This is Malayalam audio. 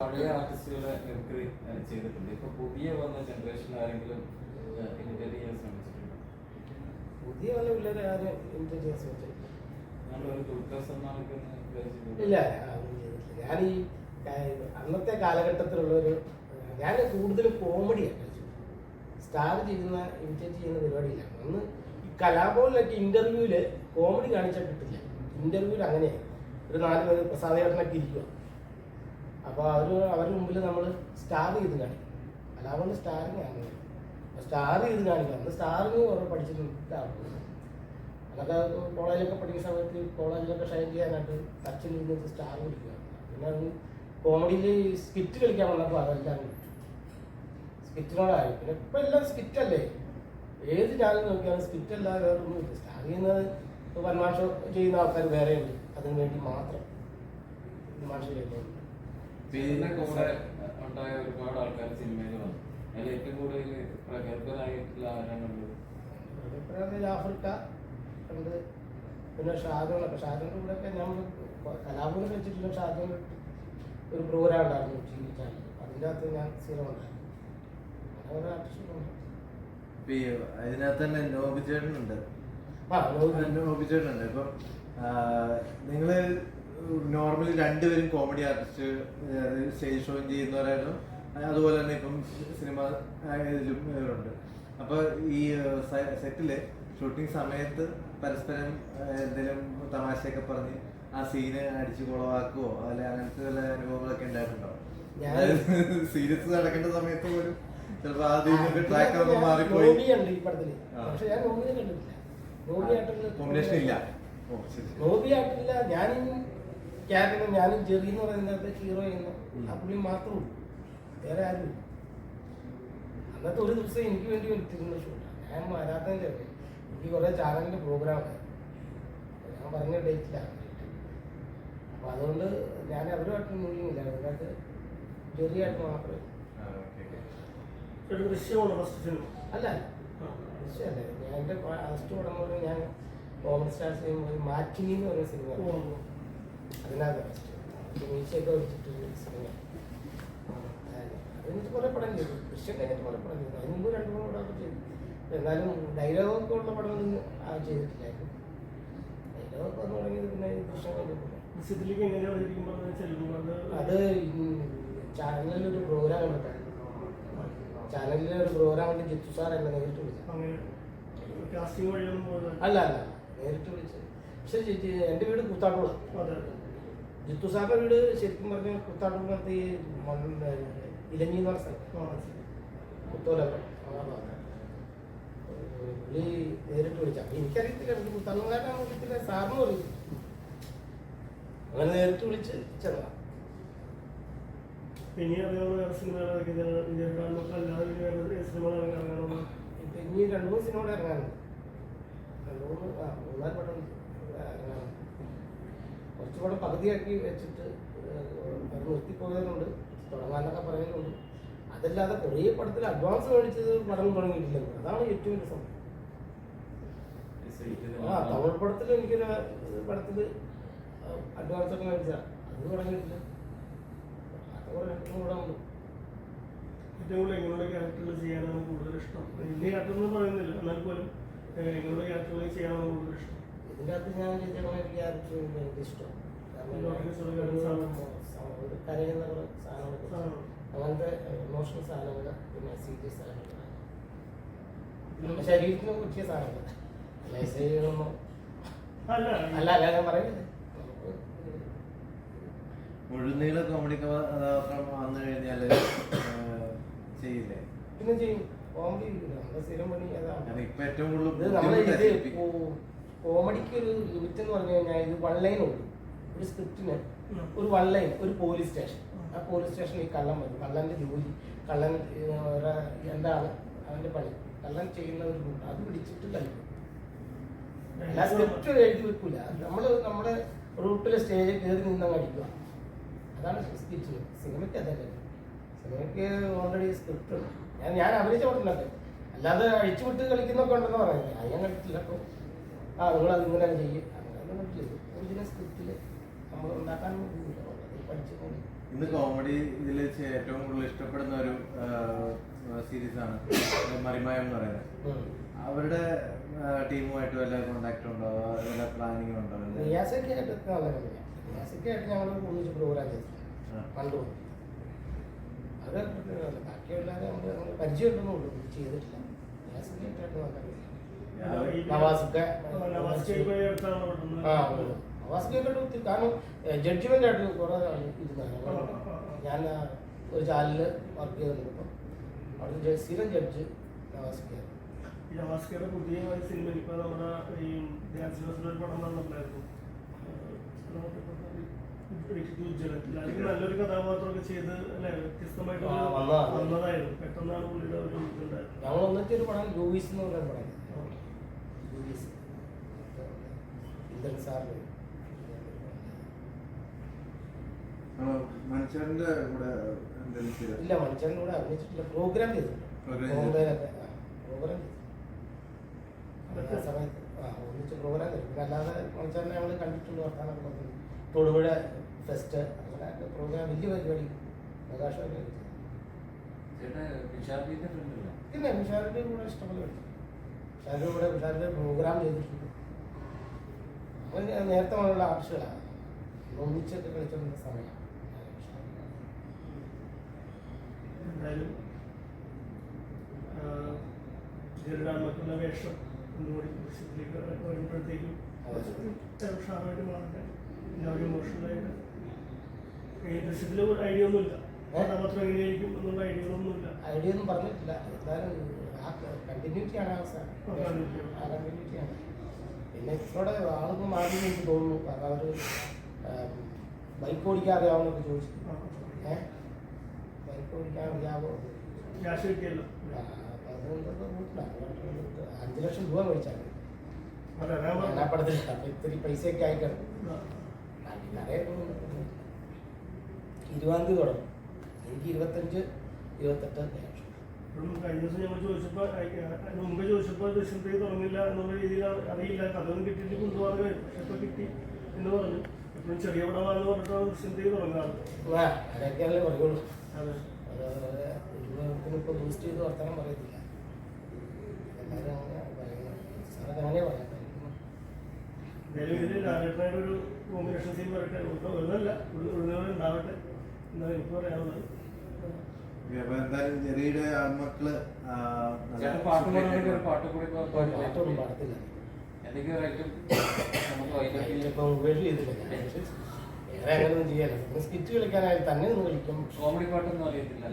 പഴയ ആർട്ടിസ്റ്റുകളെ മിമിക്രി ചെയ്തിട്ടുണ്ട്. ഇപ്പൊ പുതിയ വന്ന ജനറേഷൻ ആരെങ്കിലും ഇമിറ്റേറ്റ് ചെയ്യാൻ ശ്രമിച്ചിട്ടുണ്ടോ? പുതിയ വല്ല പിള്ളേരെ ആരും ഇമിറ്റേറ്റ് ചെയ്യാൻ ശ്രമിച്ചിട്ടില്ല. നമ്മൾ ഒരു ദുർഗ സന്നാൾക്ക് ഇല്ല ഞാൻ ഈ അന്നത്തെ കാലഘട്ടത്തിലുള്ള ഒരു ഞാൻ കൂടുതലും കോമഡിയാണ് സ്റ്റാർ ചെയ്യുന്ന ഇമിറ്റേറ്റ് ചെയ്യുന്ന പരിപാടിയില്ല. അന്ന് ഈ കലാഭവനിലൊക്കെ ഇന്റർവ്യൂവിൽ കോമഡി കാണിച്ചാൽ കിട്ടില്ല. ഇന്റർവ്യൂവിൽ അങ്ങനെയാണ് ഒരു നാല് പേര് പ്രസാദേട്ടനൊക്കെ ഇരിക്കുക അപ്പോൾ അവർ അവരുടെ മുമ്പിൽ നമ്മൾ സ്റ്റാർ ചെയ്ത് കാണിക്കും. അല്ലാതെ സ്റ്റാറിങ് ആണ് സ്റ്റാർ ചെയ്ത് കാണിക്കാം. അന്ന് സ്റ്റാറിങ് കുറേ പഠിച്ചിട്ടുണ്ട് അതൊക്കെ കോളേജിലൊക്കെ പഠിക്കുന്ന സമയത്ത് കോളേജിലൊക്കെ ഷൈൻ ചെയ്യാനായിട്ട് ടച്ചിൽ നിന്ന് സ്റ്റാർ കൊടുക്കുക പിന്നെ അത് കോമഡിയിൽ സ്കിറ്റ് കളിക്കാൻ വന്നപ്പോൾ അതെല്ലാം സ്കിറ്റിനോടായി. പിന്നെ ഇപ്പം എല്ലാം സ്കിറ്റ് അല്ലേ? ഏത് ചാനൽ നോക്കിയാലും സ്കിറ്റ് അല്ലാതെ വേറെ ഒന്നുമില്ല സ്റ്റാർ ചെയ്യുന്നത് വന്മാഷ ചെയ്യുന്ന ആൾക്കാർ വേറെയുണ്ട്. അതിന് വേണ്ടി മാത്രം. വന്മാഷ ചെയ്യുന്നുണ്ട് പിന്നെ കൂടെ ഉണ്ടായ ഒരുപാട് ആൾക്കാർ സിനിമയിൽ വന്നു അതിൽ ഏറ്റവും കൂടുതൽ പ്രഗത്ഭരായിട്ടുള്ള ആരാണുള്ളത്? ആഫ്രിക്ക ഉണ്ട് പിന്നെ ഷാജോണൊക്കെ ഷാജോന്റെ കൂടെ ഒക്കെ നമ്മൾ കലാപൂരം വെച്ചിട്ടുള്ള ഷാജോൻ ഒരു പ്രോഗ്രാം ഉണ്ടായിരുന്നു ടി വി ചാനൽ അതിന്റെ അകത്ത് ഞാൻ സ്ഥിരമുണ്ടായിരുന്നു അങ്ങനെ അതിനകത്ത് തന്നെ നോബിചേട്ടനുണ്ട്. നോബിചേട്ടനുണ്ട്. ഇപ്പം നിങ്ങൾ നോർമലി രണ്ടുപേരും കോമഡി ആർട്ടിസ്റ്റ് സ്റ്റേജ് ഷോ ചെയ്യുന്നവരായിരുന്നു. അതുപോലെ തന്നെ ഇപ്പം സിനിമ ഇതിലും ഇവരുണ്ട് അപ്പൊ ഈ സെറ്റിൽ ഷൂട്ടിംഗ് സമയത്ത് പരസ്പരം എന്തെങ്കിലും തമാശയൊക്കെ പറഞ്ഞ് ആ സീന് അടിച്ചു കുളവാക്കുവോ? അല്ലെ അങ്ങനത്തെ വല്ല അനുഭവങ്ങളൊക്കെ ഉണ്ടായിട്ടുണ്ടോ? ഞാൻ- സീരിയസ് നടക്കേണ്ട സമയത്ത് പോലും ചിലപ്പോ ആദ്യം ട്രാക്ക് ഒക്കെ മാറിപ്പോയി. ഞാൻ കോമ്പിനേഷൻ ഇല്ല. ശരി. നോബിയായിട്ടില്ല ഞാനും ക്യാപ്റ്റനും ഞാനും ജെറി എന്ന് പറയുന്നത് ഹീറോ എന്ന്. ആ പുള്ളി മാത്രമേ ഉള്ളൂ. വേറെ ആരും. അന്നത്തെ ഒരു ദിവസം എനിക്ക് വേണ്ടി എടുത്തിരുന്ന ഷൂട്ടാണ് ഞാൻ വരാത്തതിന്റെ എനിക്ക് കുറേ ചാനലിന്റെ പ്രോഗ്രാം ഞാൻ പറഞ്ഞ ഡേറ്റിലാണ് അപ്പൊ അതുകൊണ്ട് ഞാൻ അവരുമായിട്ട് മൂല്യമില്ല അതിനകത്ത് ജെറിയായിട്ട് മാത്രമേ അല്ല. എന്റെ ഫസ്റ്റ് പടം പോലെ ഞാൻ കോമഡി സ്റ്റാർ സിനിമ മാറ്റിനി എന്ന് പറയുന്ന സിനിമ അതിനകത്ത് മീശയൊക്കെ വെച്ചിട്ട് സിനിമ അതിന് കുറേ പടം ചെയ്തു. ദൃശ്യം കഴിഞ്ഞിട്ട് കുറേ പടം ചെയ്തു. അതിന് മുമ്പ് രണ്ട് മൂന്ന് പടമൊക്കെ ചെയ്തു. എന്നാലും ഡയലോഗൊക്കെ ഉള്ള പടമൊന്നും ആ ചെയ്തിട്ടില്ലായിരുന്നു. ഡയലോഗൊക്കെ വന്നു തുടങ്ങിയത് പിന്നെ ദൃശ്യം കഴിഞ്ഞപ്പോൾ അത് ചാനലിലൊരു പ്രോഗ്രാം ഉണ്ടായിരുന്നു ചാനലിലെ ഒരു പ്രോഗ്രാം കൊണ്ട് ജിത്തു സാർ എന്നെ നേരിട്ട് വിളിച്ചു. അല്ല അല്ല നേരിട്ട് വിളിച്ചത് പക്ഷെ എന്റെ വീട് കൂത്താട്ടുള്ള. ജിത്തു സാറിന്റെ വീട് ശരിക്കും പറഞ്ഞ കൂത്താട്ടുള്ളത്ത് ഈ ഇലഞ്ഞി എന്ന് പറഞ്ഞ സ്ഥലം ആ ശരി കുത്തോലൊക്കെ പുള്ളി നേരിട്ട് വിളിച്ച. എനിക്കറിയത്തില്ല എനിക്ക് കുത്താട്ടുകാരനാണ് വിളിച്ചില്ല സാറിന് അറിയില്ല. അങ്ങനെ നേരിട്ട് വിളിച്ച് ചെന്നതാ. പിന്നെ അതേപോലെ വേറെ സിനിമകളൊക്കെ അല്ലാതെ വേറെ സിനിമകൾ ഇപ്പൊ ഇനി രണ്ടു മൂന്ന് സിനിമ കൂടെ രണ്ടു മൂന്ന് ആ മൂന്നാൽ പടം ഇറങ്ങാനുണ്ട്. കുറച്ച് പടം പകുതിയാക്കി വെച്ചിട്ട് നിർത്തിപ്പോയതുകൊണ്ട് തുടങ്ങാനൊക്കെ പറയുന്നുണ്ട്. അതല്ലാതെ കുറേ പടത്തിൽ അഡ്വാൻസ് മേടിച്ചത് പടം തുടങ്ങിയിട്ടില്ലെന്ന് അതാണ് ഏറ്റവും വലിയ സംഭവം. ആ തമിഴ് പടത്തിൽ എനിക്കൊരു പടത്തിൽ അഡ്വാൻസ് ഒക്കെ മേടിച്ച അത് തുടങ്ങിയിട്ടില്ല. ഏറ്റവും കൂടുതൽ ക്യാരക്ടറുകൾ ചെയ്യാനാണ് കൂടുതൽ ഇഷ്ടം? വലിയ ക്യാരക്ടർ പറയുന്നില്ല. എന്നാൽ പോലും എങ്ങനെയുള്ള ക്യാരക്ടറുകൾ ചെയ്യാനാണ് കൂടുതൽ ഇഷ്ടം? ഇതിന്റെ അകത്ത് ഞാൻ ചെയ്തേക്കുന്ന ഒരു ക്യാരക്ടർ എനിക്ക് ഇഷ്ടം. കരയുന്ന കുറെ സാധനങ്ങൾ. അങ്ങനത്തെ ഇമോഷണൽ സാധനങ്ങൾ പിന്നെ സീരിയസ് സാധനങ്ങൾ ശരീരത്തിന് പറ്റിയ സാധനങ്ങൾ മെസ്സേജുകളൊന്നും അല്ല. അല്ല അല്ല ഞാൻ പറയുന്നത് മുഴുനീള കോമഡി കഥാപാത്രം വന്നു കഴിഞ്ഞാൽ ചെയ്യില്ലേ? പിന്നെ ചെയ്യും. കോമഡി നമ്മുടെ സ്ഥിരം പണി അതാണ്. ഇപ്പൊ ഏറ്റവും കൂടുതൽ കോമഡിക്ക് ഒരു ലിമിറ്റ് എന്ന് പറഞ്ഞു കഴിഞ്ഞാൽ ഇത് വൺ ലൈൻ ഉണ്ട്. ഒരു സ്ക്രിപ്റ്റിന് ഒരു വൺ ലൈൻ ഒരു പോലീസ് സ്റ്റേഷൻ ആ പോലീസ് സ്റ്റേഷനിൽ ഈ കള്ളൻ വരും. കള്ളന്റെ ജോലി കള്ളൻ എന്താണ് അവന്റെ പണി. കള്ളൻ ചെയ്യുന്ന ഒരു ഗുണം. അത് പിടിച്ചിട്ട് കളിക്കും എല്ലാ സ്ക്രിപ്റ്റ് എഴുതി വെക്കൂല. നമ്മൾ നമ്മുടെ റൂട്ടിലെ സ്റ്റേജിൽ കയറി നിന്ന് അടിക്കുക അതാണ് സ്കിറ്റ് സിനിമയ്ക്ക് അതല്ല. സിനിമയ്ക്ക് ഓൾറെഡി സ്ക്രിപ്റ്റ് ഉണ്ട്. ഞാൻ ഞാൻ അഭിനയിച്ച പടത്തിലൊക്കെ അല്ലാതെ അഴിച്ചുവിട്ട് കളിക്കുന്നൊക്കെ ഉണ്ടെന്ന് പറയുന്നത് ഞാൻ കണ്ടിട്ടില്ല അപ്പോൾ ആ നിങ്ങൾ അത് ഇങ്ങനെ ചെയ്യും. ഒറിജിനൽ സ്ക്രിപ്റ്റിൽ നമ്മൾ ഉണ്ടാക്കാൻ പഠിച്ചു ഇന്ന് കോമഡി ഇതിൽ വെച്ച് ഏറ്റവും കൂടുതൽ ഇഷ്ടപ്പെടുന്ന ഒരു സീരീസ് ആണ് മറിമായം എന്ന് പറയുന്നത്. അവരുടെ ടീമുമായിട്ട് വല്ല കോണ്ടാക്ട് ഉണ്ടോ? വല്ല പ്ലാനിങ് ഉണ്ടോ? റിയാസൊക്കെ ആയിട്ട് റിയാസൊക്കെ ആയിട്ട് ഞങ്ങൾ ഒന്നിച്ച് പ്രോഗ്രാം ചെയ്തു. പണ്ട്. അത് ബാക്കിയുള്ളവരെ നമ്മൾ പരിചയമുണ്ടെന്നുള്ളൂ ചെയ്തിട്ടില്ല. റിയാസൊക്കെ ആയിട്ടായിട്ട് നോക്കാൻ. നവാസൊക്കെ അടുത്താണ് പെട്ടെന്ന് ആ ഒത്തിരി കാരണം ജഡ്ജ്മെന്റ് ആയിട്ട് കുറെ ഇരുന്നാണ്. ആ. ഞാൻ ഒരു ചാനലിൽ വർക്ക് ചെയ്തിരുന്നപ്പോൾ അവിടുത്തെ സ്ഥിരം ജഡ്ജ് നവാസൊക്കെ ഈ നവാസ്കയുടെ പുതിയ സിനിമ ഇപ്പൊ നമ്മുടെ ഈ ധ്യാൻസിന്റെ ഒരു പടം വന്നിട്ടുണ്ടായിരുന്നു. നല്ലൊരു കഥാപാത്രമൊക്കെ ചെയ്ത് അല്ലെ? വ്യത്യസ്തമായിട്ട്. വന്നതായിരുന്നു. പെട്ടെന്നാണ് പുള്ളിയുടെ ഒരു ഇതുണ്ടായത് ഞങ്ങൾ ഒന്നിച്ചൊരു പടം ലൂയിസ് എന്ന് പറഞ്ഞ പടം. സാറിന് നമ്മൾ മനുഷ്യന്റെ കൂടെ ഇല്ല മണിച്ചേട്ടന്റെ കൂടെ അഭിനയിച്ചിട്ടില്ല. പ്രോഗ്രാം ചെയ്തിട്ടുണ്ട്. പ്രോഗ്രാം സമയത്ത് ആ ഒന്നിച്ച് പ്രോഗ്രാം ചെയ്തിട്ടുണ്ട് പിന്നെ അല്ലാതെ മനുഷ്യനെ നമ്മൾ കണ്ടിട്ടുണ്ട് വർത്താനം തൊടുപുഴ ഫെസ്റ്റ് അങ്ങനെ പ്രോഗ്രാം വലിയ പരിപാടി. പ്രകാശം പിന്നെ മിഷാറിന്റെ കൂടെ ഇഷ്ടമുള്ള കളിച്ചു. വിശാലിന്റെ കൂടെ പിള്ളേരുടെ പ്രോഗ്രാം ചെയ്തിട്ടുണ്ട് നേരത്തെ മുതലുള്ള ആർട്സുകളാണ് ഒന്നിച്ചൊക്കെ കളിച്ചിരുന്ന സമയം. എന്തായാലും ജലരാമക്കുള്ള വേഷം. ഒന്നുകൂടി ദൃശ്യത്തിലേക്ക് വരുമ്പോഴത്തേക്കും ഉഷാറായിട്ട് മാറട്ടെ. എല്ലാവരും ഇമോഷണലായിട്ട് ഈ ദൃശ്യത്തിൽ ഐഡിയ ഒന്നുമില്ല. ഐഡിയ ഒന്നും പറഞ്ഞിട്ടില്ല. എന്തായാലും ആ കണ്ടിന്യൂറ്റിയാണ് ആ സാർ ആ, continuity. ആ കണ്ടിന്യൂറ്റിയാണ് പിന്നെ ഇപ്പോടെ ആളൊന്നും മാറി എനിക്ക് തോന്നുന്നു. കാരണം അവർ ബൈക്ക് ഓടിക്കാൻ അറിയാവുന്നൊക്കെ ചോദിച്ചു. ഏഹ് ബൈക്ക് ഓടിക്കാൻ അറിയാവോ? അഞ്ച് ലക്ഷം രൂപ മേടിച്ചാൽ. പടത്തിൽ അപ്പൊ ഇത്തിരി പൈസയൊക്കെ ആയിക്കണം. ഇരുപതാം തീയതി തുടങ്ങും. എനിക്ക് ഇരുപത്തഞ്ച് ഇരുപത്തെട്ട് ലക്ഷം കഴിഞ്ഞ ദിവസം ഞങ്ങൾ ചോദിച്ചപ്പോൾ അതിന് മുമ്പ് ചോദിച്ചപ്പോൾ തുടങ്ങില്ല എന്നുള്ള രീതിയിൽ അറിയില്ല. കിട്ടിയിട്ട് കൊണ്ടുപോകാതെ കിട്ടി എന്ന് പറഞ്ഞു. എപ്പോഴും ചെറിയ പടമാണെന്ന് പറഞ്ഞിട്ടാണ് ദൃശ്യത്തേക്ക് തുടങ്ങാറ് ആ അതൊക്കെയല്ലേ പറയുള്ളൂ. അതെ. അത് ഇപ്പോൾ ബൂസ്റ്റ് ചെയ്ത് വർത്തമാനം പറയത്തില്ല. എല്ലാവരും അങ്ങനെ പറയുന്നത്. അങ്ങനെ പറയാം ഒരു കോമ്പിനേഷൻ സീൻ വരട്ടെ. ഒന്നല്ല ഉണ്ടാവട്ടെ. എന്നാണ് എനിക്ക് പറയാനുള്ളത് ഓക്കേ, അപ്പൊ എന്തായാലും അങ്ങനെയൊന്നും ചെയ്യാനില്ല. സ്കിറ്റ് കളിക്കാനായി തന്നെ ഒന്നും കളിക്കും. കോമഡി പാട്ടൊന്നും അറിയത്തില്ല